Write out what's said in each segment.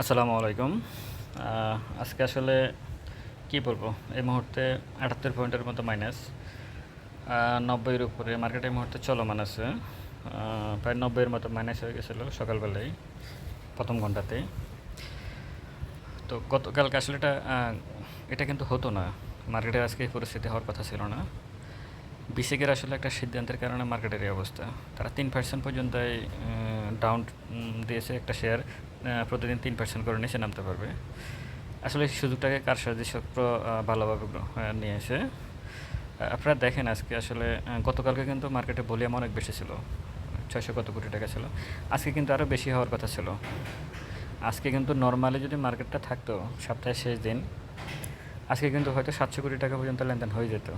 আসসালামু আলাইকুম। আজকে আসলে কি বলব? এই মুহূর্তে আটাত্তর পয়েন্টের মতো মাইনাস নব্বইয়ের উপরে মার্কেট এই মুহূর্তে চলমান আছে। প্রায় নব্বইয়ের মতো মাইনাস হয়ে গেছিল সকালবেলায়, প্রথম ঘন্টাতে তো গতকালকে আসলে এটা এটা কিন্তু হতো না। মার্কেটের আজকে এই পরিস্থিতি হওয়ার কথা ছিল না। বিসিকের আসলে একটা সিদ্ধান্তের কারণে মার্কেটের এই অবস্থা। তারা তিন পার্সেন্ট পর্যন্ত ডাউন দিয়েছে একটা শেয়ার প্রতিদিন তিন পার্সেন্ট করে নিচে নামতে পারবে। আসলে সুযোগটাকে কারসাজি আহ, ভালোভাবে নিয়ে এসে? আপনারা দেখেন আজকে আসলে গতকালকে কিন্তু মার্কেটে ভলিউম অনেক বেশি ছিল। ছয়শো কত কোটি টাকা ছিল। আজকে কিন্তু আরও বেশি হওয়ার কথা ছিল। আজকে কিন্তু নর্মালি যদি মার্কেটটা থাকতো সপ্তাহের শেষ দিন আজকে কিন্তু হয়তো সাতশো কোটি টাকা পর্যন্ত লেনদেন হয়ে যেত।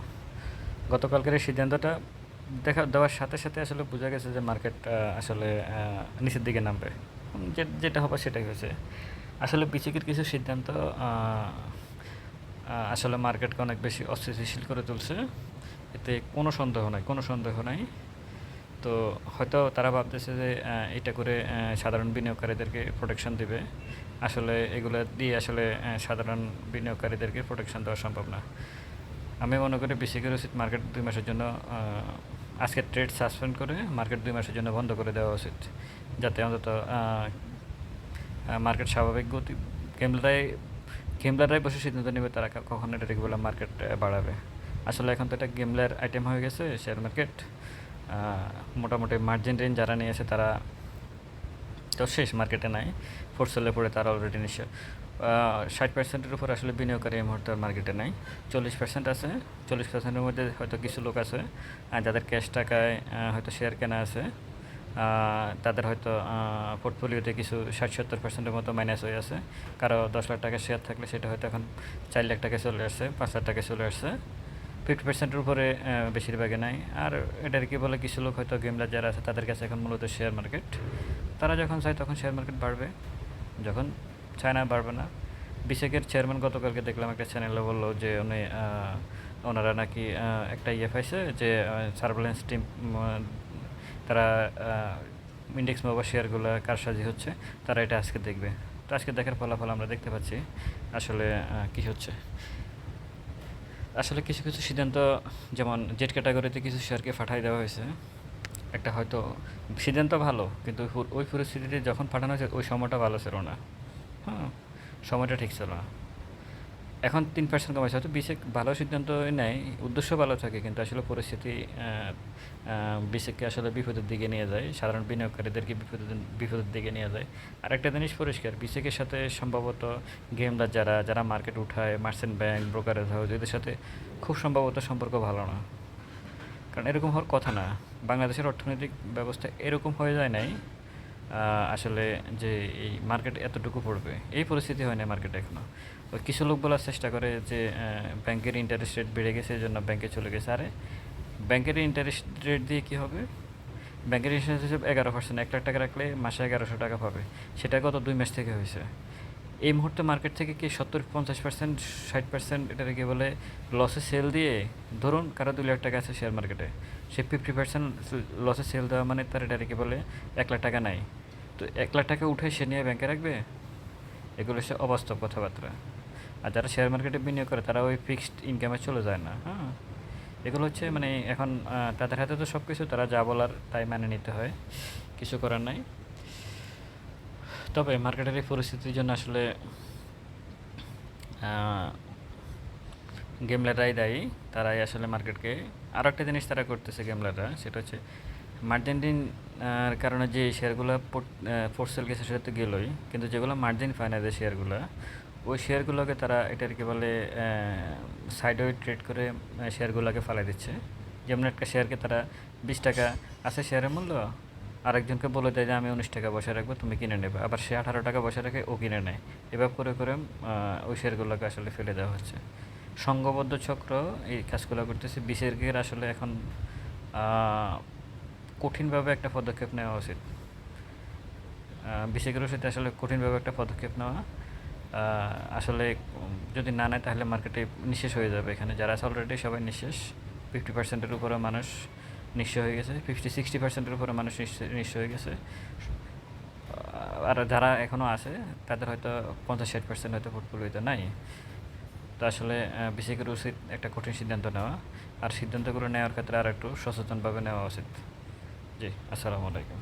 গতকালকের এই সিদ্ধান্তটা দেখা দেওয়ার সাথে সাথে আসলে বোঝা গেছে যে মার্কেট আসলে নিচের দিকে নামবে। যেটা হবে সেটাই হয়েছে। আসলে বিচিকের কিছু সিদ্ধান্ত আসলে মার্কেটকে অনেক বেশি অস্থিতিশীল করে তুলছে। এতে কোনো সন্দেহ নাই, কোনো সন্দেহ নাই। তো হয়তো তারা ভাবতেছে যে এটা করে সাধারণ বিনিয়োগকারীদেরকে প্রোটেকশন দিবে। আসলে এগুলো দিয়ে আসলে সাধারণ বিনিয়োগকারীদেরকে প্রোটেকশন দেওয়া সম্ভব না। আমি মনে করি বেসিকের উচিত মার্কেট দুই মাসের জন্য আজকে ট্রেড সাসপেন্ড করে মার্কেট দুই মাসের জন্য বন্ধ করে দেওয়া উচিত, যাতে অন্তত মার্কেট স্বাভাবিক গতি কেমলারাই কেমলারাই বসে সিদ্ধান্ত নেবে তারা কখন এটা দেখবে মার্কেট বাড়াবে। আসলে এখন তো এটা গেমলার আইটেম হয়ে গেছে শেয়ার মার্কেট মোটামুটি মার্জিন রেঞ্জ যারা নিয়েছে তারা তো শেষ মার্কেটে নাই ফোরসেলে পড়ে তারা অলরেডি নিশ্চয়। ষাট পার্সেন্টের উপর আসলে বিনিয়োগকারী এই মুহূর্তে মার্কেটে নাই। চল্লিশ পার্সেন্ট আছে, চল্লিশ পার্সেন্টের মধ্যে হয়তো কিছু লোক আছে যাদের ক্যাশ টাকায় হয়তো শেয়ার কেনা আছে তাদের হয়তো পোর্টফোলিওতে কিছু ষাট সত্তর পার্সেন্টের মতো মাইনাস হয়ে আছে। কারও দশ লাখ টাকা শেয়ার থাকলে সেটা হয়তো এখন চার লাখ টাকা চলে আসছে, পাঁচ লাখ টাকা চলে আসছে। ফিফটি পার্সেন্টের উপরে বেশিরভাগে নাই। আর এটার কি বলে, কিছু লোক হয়তো গেমলার যারা আছে, তাদের কাছে এখন মূলত শেয়ার মার্কেট তারা যখন চায় তখন শেয়ার মার্কেট বাড়বে। যখন চায় না বাড়বে না। বিশেকের চেয়ারম্যান গতকালকে দেখলাম একটা চ্যানেলে বলল যে উনি ওনারা নাকি একটা ইয়ে পাইছে যে সার্ভেলেন্স টিম তারা ইন্ডেক্স মোবা শেয়ারগুলো কারসাজি হচ্ছে, তারা এটা আজকে দেখবে। তো আজকে দেখার ফলাফল আমরা দেখতে পাচ্ছি, আসলে কি হচ্ছে। আসলে কিছু কিছু সিদ্ধান্ত, যেমন জেট ক্যাটাগরিতে কিছু শেয়ারকে ফাটাই দেওয়া হয়েছে, একটা হয়তো সিদ্ধান্ত ভালো, কিন্তু ওই- ওই পরিস্থিতিতে যখন পাঠানো হয়েছে, ওই সময়টা ভালো ছিল না। হ্যাঁ সময়টা ঠিক ছিল না। এখন তিন পার্সেন্ট কমেছে হয়তো বিশেক ভালো সিদ্ধান্ত নেয়, উদ্দেশ্য ভালো থাকে, কিন্তু আসলে পরিস্থিতি বিশেককে আসলে বিপদের দিকে নিয়ে যায়, সাধারণ বিনিয়োগকারীদেরকে বিপদের বিপদের দিকে নিয়ে যায়। আর একটা জিনিস পরিষ্কার বিশেকের সাথে সম্ভবত গেমদার যারা যারা মার্কেট উঠায় মার্চেন্ট ব্যাংক ব্রোকারেজ হাউস এদের সাথে খুব সম্ভবত সম্পর্ক ভালো না। কারণ এরকম হওয়ার কথা না। বাংলাদেশের অর্থনৈতিক ব্যবস্থা এরকম হয়ে যায় নাই আসলে যে এই মার্কেট এতটুকু পড়বে, এই পরিস্থিতি হয় না মার্কেট এখনও তো কিছু লোক বলার চেষ্টা করে যে ব্যাংকের ইন্টারেস্ট রেট বেড়ে গেছে, এই জন্য ব্যাংকে চলে গেছে। আরে ব্যাংকের ইন্টারেস্ট রেট দিয়ে কী হবে? ব্যাংকের ইন্টারেস্ট হিসেবে এগারো পার্সেন্ট এক লাখ টাকা রাখলে মাসে এগারোশো টাকা পাবে। সেটা গত দুই মাস থেকে হয়েছে। এই মুহূর্তে মার্কেট থেকে কি সত্তর, পঞ্চাশ পার্সেন্ট ষাট পার্সেন্ট এটাকে বলে লসে সেল দিয়ে ধরুন কারও দু লাখ টাকা আছে শেয়ার মার্কেটে সে ফিফটি পার্সেন্ট লসে সেল দেওয়া মানে তার এটাকে বলে এক লাখ টাকা নাই। তো এক লাখ টাকা উঠে সে নিয়ে ব্যাংকে রাখবে? এগুলো হচ্ছে অবাস্তব কথাবার্তা। আর যারা শেয়ার মার্কেটে বিনিয়োগ করে তারা ওই ফিক্সড ইনকামে চলে যায় না হ্যাঁ? এগুলো হচ্ছে মানে এখন তাদের হাতে তো সব কিছু তারা যা বলার তাই মানে নিতে হয়। কিছু করার নাই। তবে মার্কেটের এই পরিস্থিতির জন্য আসলে গেমলাররাই দায়ী। তারাই আসলে মার্কেটকে আরও একটা জিনিস তারা করতেছে গেমলাররা সেটা হচ্ছে মার্জিন আর কারণে যে শেয়ারগুলো ফোরসেল গেছে সেটা তো গেলোই। কিন্তু যেগুলো মার্জিন ফাইনাল শেয়ারগুলো ওই শেয়ারগুলোকে তারা এটার কি বলে সাইড ওয়ে ট্রেড করে শেয়ারগুলোকে ফালাই দিচ্ছে। যেমন একটা শেয়ারকে তারা বিশ টাকা আছে শেয়ারের মূল্য আরেকজনকে বলে দেয় যে, আমি উনিশ টাকা বসে রাখব, তুমি কিনে নেবে। আবার সে আঠারো টাকা বসে রাখে ও কিনে নেয়। এভাবে করে করে ওই শেয়ারগুলোকে আসলে ফেলে দেওয়া হচ্ছে। সংঘবদ্ধ চক্র এই কাজগুলো করতেছে। বিশেষজ্ঞের আসলে এখন কঠিনভাবে একটা পদক্ষেপ নেওয়া উচিত। বিশেষজ্ঞের সাথে আসলে কঠিনভাবে একটা পদক্ষেপ নেওয়া আসলে যদি না নেয় তাহলে মার্কেটে নিঃশেষ হয়ে যাবে এখানে। যারা আছে অলরেডি সবাই নিঃশেষ। ফিফটি পার্সেন্টের উপরে মানুষ নিঃস্ব হয়ে গেছে। ফিফটি সিক্সটি পার্সেন্টের উপরে মানুষ নিঃস্ব হয়ে গেছে। আর যারা এখনও আছে, তাদের হয়তো পঞ্চাশ ষাট পার্সেন্ট হয়তো পোর্টফোলিওতে নাই। তো আসলে বিসিকের উচিত একটা কঠিন সিদ্ধান্ত নেওয়া। আর সিদ্ধান্তগুলো নেওয়ার ক্ষেত্রে আর একটু সচেতনভাবে নেওয়া উচিত। জি, আসসালামু আলাইকুম।